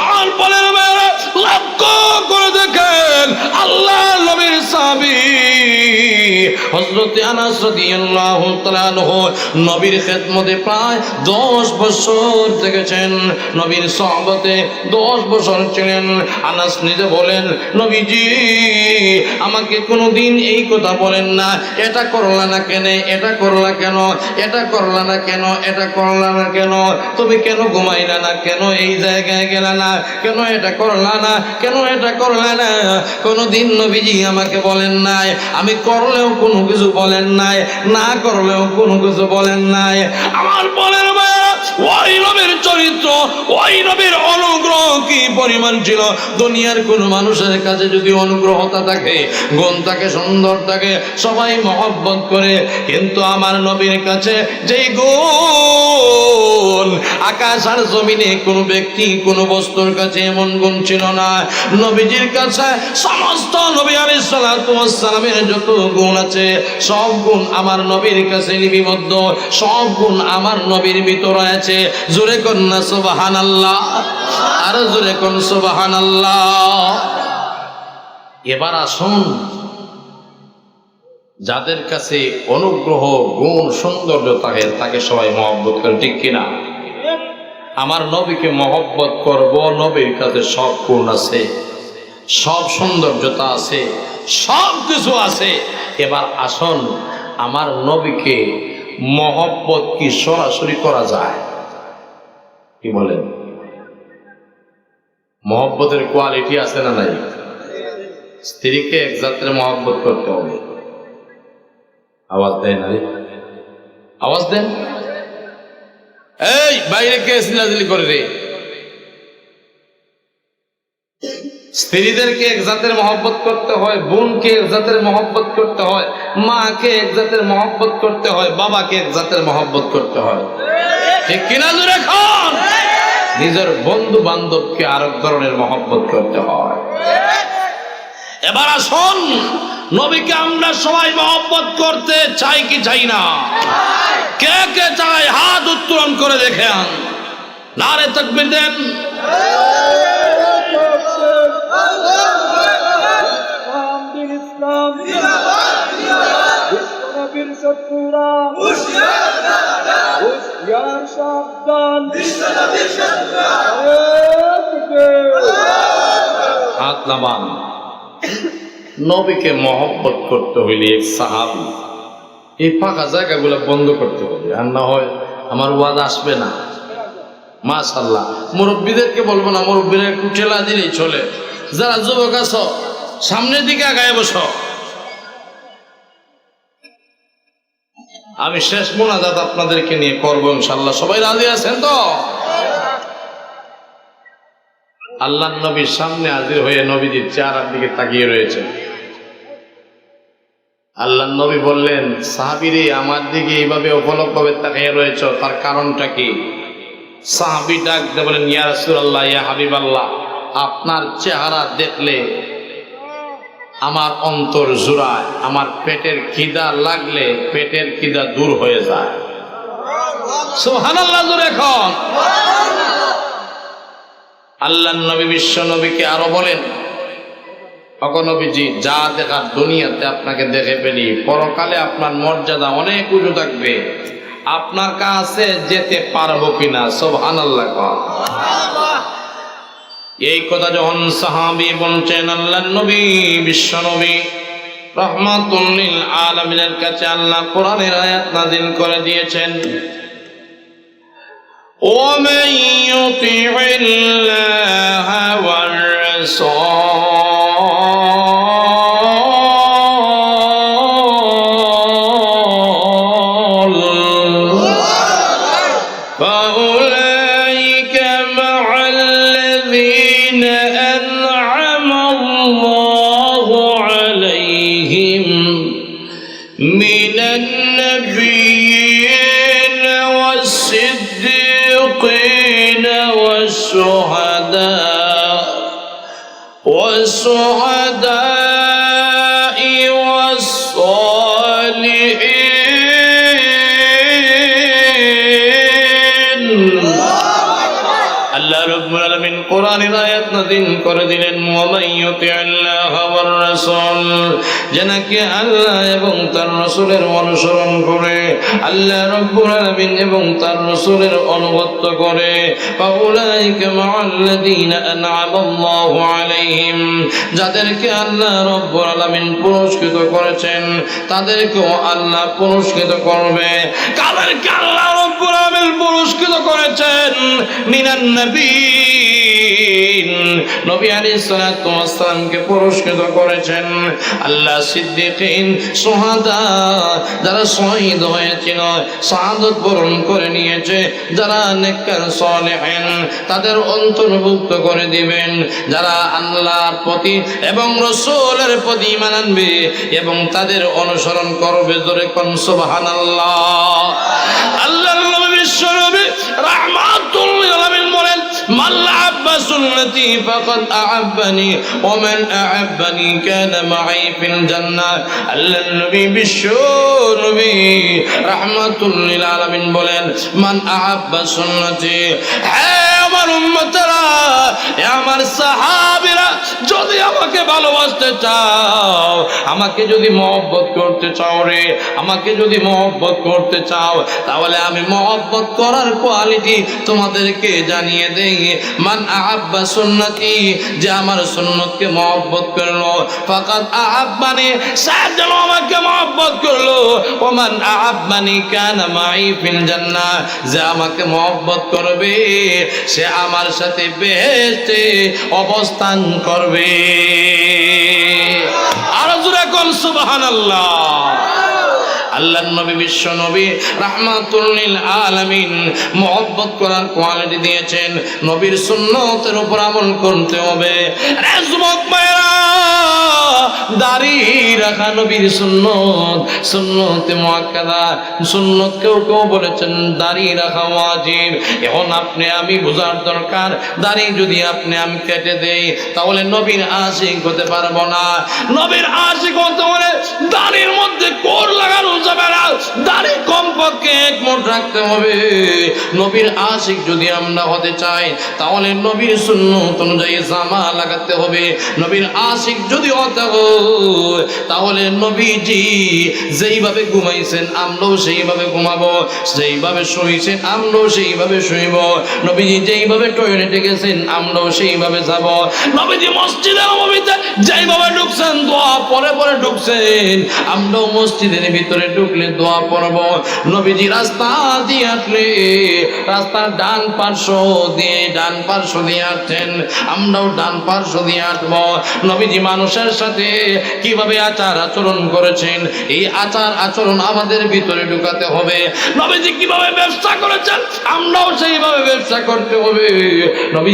আমার বলেন মেয়েরা লক্ষ্য করে দেখেন আল্লাহ নবীর সাবি হযরত আনাস রাদিয়াল্লাহু তাআলা নবীর খেদমতে প্রায় 10 বছর থেকেছেন। নবীর সহবতে 10 বছর ছিলেন। আনাস নিজে বলেন, নবীজি, আমাকে কোনোদিন এই কথা বলেন না। এটা করলা না কেন? এটা করলা কেন? এটা করলা না কেন? এটা করলা না কেন? তুমি কেন ঘুমাইলা না? কেন এই জায়গায় গেলা না? কেন এটা করলা কেন এটা করলে না? কোনো দিন নবীজি আমাকে বলেন নাই। আমি করলেও কোনো কিছু বলেন নাই, না করলেও কোনো কিছু বলেন নাই। আমার বলেন ওই নবীর চরিত্র, ওই নবীর অনুগ্রহ কি পরিমাণ ছিল? দুনিয়ার কোন মানুষের কাছে যদি অনুগ্রহতা থাকে, গুণ থাকে, সুন্দর থাকে, সবাই মহব্বত করে, কিন্তু আমার নবীর কাছে যেই গুণ, আকাশ আর জমিনে কোনো ব্যক্তি, কোনো বস্তুর কাছে এমন গুণ ছিল না। নবীজির কাছে সমস্ত নবী আলী সালামের যত গুণ আছে, সব গুণ আমার নবীর কাছে লিপিবদ্ধ, সব গুণ আমার নবীর ভিতরে আছে? জোরে কন্যা সুবাহান আল্লাহ আরও জোরে কোন সুবাহান আল্লাহ এবার আসুন। যাদের কাছে অনুগ্রহ, গুণ, সৌন্দর্য থাকে, তাকে সবাই মহব্বত করে ঠিক কিনা? আমার নবীকে মহব্বত করব, নবীর কাছে সব গুণ আছে, সব সৌন্দর্যতা আছে, সব কিছু আছে। এবার আসুন, আমার নবীকে মহব্বত কি সরাসরি করা যায়? কি বলেন? মহব্বতের কোয়ালিটি আছে না নাই? স্ত্রীকে এক যাত্রে মহব্বত করতে হবে। আওয়াজ দেয় না রে? আওয়াজ দেন? এই, বাইরে কে সিলাজিলি করে রে? স্ত্রীদেরকে এক জাতের মহব্বত করতে হয়, বোনকে এক জাতের মহব্বত করতে হয়, মাকে এক জাতের মহব্বত করতে হয়, বাবাকে এক জাতের মহব্বত করতে হয়। নিজের বন্ধু বান্ধবকে আরেক ধরনের মহব্বত করতে হয়। এবার আসুন, নবীকে আমরা সবাই মহব্বত করতে চাই কি চাই না? কে কে চায়? হাত উত্তোলন করে দেখেন। নারে তকবির দেন। হুঁশিয়ার সাবধান। হাত নামান নবীকে মহব্বত করতে হইলে সাহাবি, এই ফাঁকা জায়গাগুলো বন্ধ করতে হবে। আর না হয় আমার ওয়াজ আসবে না। মাশাল্লাহ মুরব্বীদেরকে বলব না, মুরব্বীরা একটু ঠেলা দিলেই চলে। যারা যুবক আছো, সামনের দিকে আগায় বসো। আমি শেষ মোনাজাত আপনাদেরকে নিয়ে করব ইনশাল্লাহ সবাই রাজি আছেন তো? আল্লাহ নবীর সামনে হাজির হয়ে নবীজির চেহারার দিকে তাকিয়ে রয়েছে। আল্লাহ নবী বললেন, সাহাবিরে, আমার দিকে এইভাবে অপলক ভাবে তাকিয়ে রয়েছ, তার কারণটা কি? সাহাবি ডাক দিয়ে বলেন ইয়া রাসূলুল্লাহ, ইয়া হাবিবাল্লাহ, আপনার চেহারা দেখলে আমার অন্তর জুড়ায়, আমার পেটের খিদা লাগলে পেটের খিদা দূর হয়ে যায়। এখন আল্লাহ নবী, বিশ্ব নবীকে আরও বলেন অগনবীজি যা দেখার দুনিয়াতে আপনাকে দেখে পেলি পরকালে আপনার মর্যাদা অনেক উঁচু থাকবে। আপনার কাছে যেতে পারব কিনা সোহান আল্লাহ এই কথা যখন সাহাবি বলছেন আল্লাহ নবী বিশ্ব নবী রহমাতুল্লিল আলমিনের কাছে আল্লাহ কোরআনের আয়াত নাজিল করে দিয়েছেন ومن يطع الله والرسول সুহাদা যাদেরকে আল্লাহ রাব্বুল আলামিন পুরস্কৃত করেছেন তাদেরকেও আল্লাহ পুরস্কৃত করবে। কাদেরকে আল্লাহ রাব্বুল পুরস্কৃত করেছেন মিনান নবীন। নবী আলাইহিস পুরস্কৃত করেছেন আল্লাহ সিদ্দিকিন সুহাদা, যারা শহীদ হয়েছিল, শাহাদত বরণ করে নিয়েছে। যারা নেককার সলিহিন, তাদের অন্তর্ভুক্ত করে দিবেন। যারা আল্লাহর প্রতি এবং রসুলের প্রতি ঈমান আনবে এবং তাদের অনুসরণ করবে জোরে কোন সুবহানাল্লাহ। আল্লাহর বলেন মান আহাব্বা সুন্নতি ফাকাদ আহাব্বানি ওয়া মান আহাব্বানি কানা মাই ফিল জান্নাহ আল্লাহর নবী বিশ্ব নবী রাহমাতুল লিল আলামিন বলেন মান আহাব্বা সুন্নতি হে আমার উম্মতেরা আমার সাহাবীরা, যদি আমাকে ভালোবাসতে চাও, আমাকে যদি মহব্বত করতে চাও রে, আমাকে যদি মহব্বত করতে চাও, তাহলে আমি মহব্বত করার কোয়ালিটি তোমাদেরকে জানিয়ে দেই। মান আহাব্বা সুন্নতি, যে আমার সুন্নতকে মহব্বত করল ফাকাত আহাব্বানি, সে যেন আমাকে মহব্বত করল। ওমান আহাব্বানি কানা মাই ফিল জান্নাহ, যে আমাকে মহব্বত করবে, সে আমার সাথে বেহেস্টে অবস্থান করবে। আরও জোরে কোন সুবাহান আল্লাহ নবী বিশ্ব নবী রাহমাতুল্লিল আলামিন মহব্বত করার কোয়ালিটি দিয়েছেন। নবীর সুন্নতের উপর আমল করতে হবে। যুবক দাড়ি রাখা নবীর সুন্নত। সুন্নতে মুআক্কাদা। সুন্নত কেউ কেউ বলেছেন, দাড়ি রাখা ওয়াজিব। এখন আপনি, আমি বোঝার দরকার, দাড়ি যদি আপনি, আমি কেটে দেই, তাহলে নবীর আশিক হতে পারব না। নবীর আশিক হতে হলে দাড়ির মধ্যে কোর লাগানো দাড়ি কমপক্ষে এক মোট রাখতে হবে। নবীর আশিক যদি আমরা হতে চাই, তাহলে নবীর সুন্নত অনুযায়ী জামা লাগাতে হবে। নবীর আশিক যদি হতে তাহলে নবীজি যেইভাবে ঘুমাইছেন, আমরাও সেইভাবে ঘুমাবো। যেইভাবে শুইছেন, আমরাও সেইভাবে শুইব। নবীজি যেইভাবে টয়লেটে গেছেন, আমরাও সেইভাবে যাব। নবীজি মসজিদের নবীতে যেইভাবে ঢুকছেন, দোয়া পরে পরে ঢুকছেন, আমরাও মসজিদের ভিতরে ঢুকলে দোয়া পড়ব। নবীজি রাস্তা দিয়ে হাঁটলে রাস্তার ডান পার্শ্ব দিয়ে, ডান পার্শ্ব দিয়ে হাঁটছেন আমরাও ডান পার্শ্ব দিয়ে হাঁটবো নবীজি মানুষের সাথে কীভাবে আচার আচরণ করেছেন, এই আচার আচরণ আমাদের ভিতরে ঢুকাতে হবে। নবীজি কীভাবে ব্যবসা করেছেন, আমরাও সেইভাবে ব্যবসা করতে হবে। নবী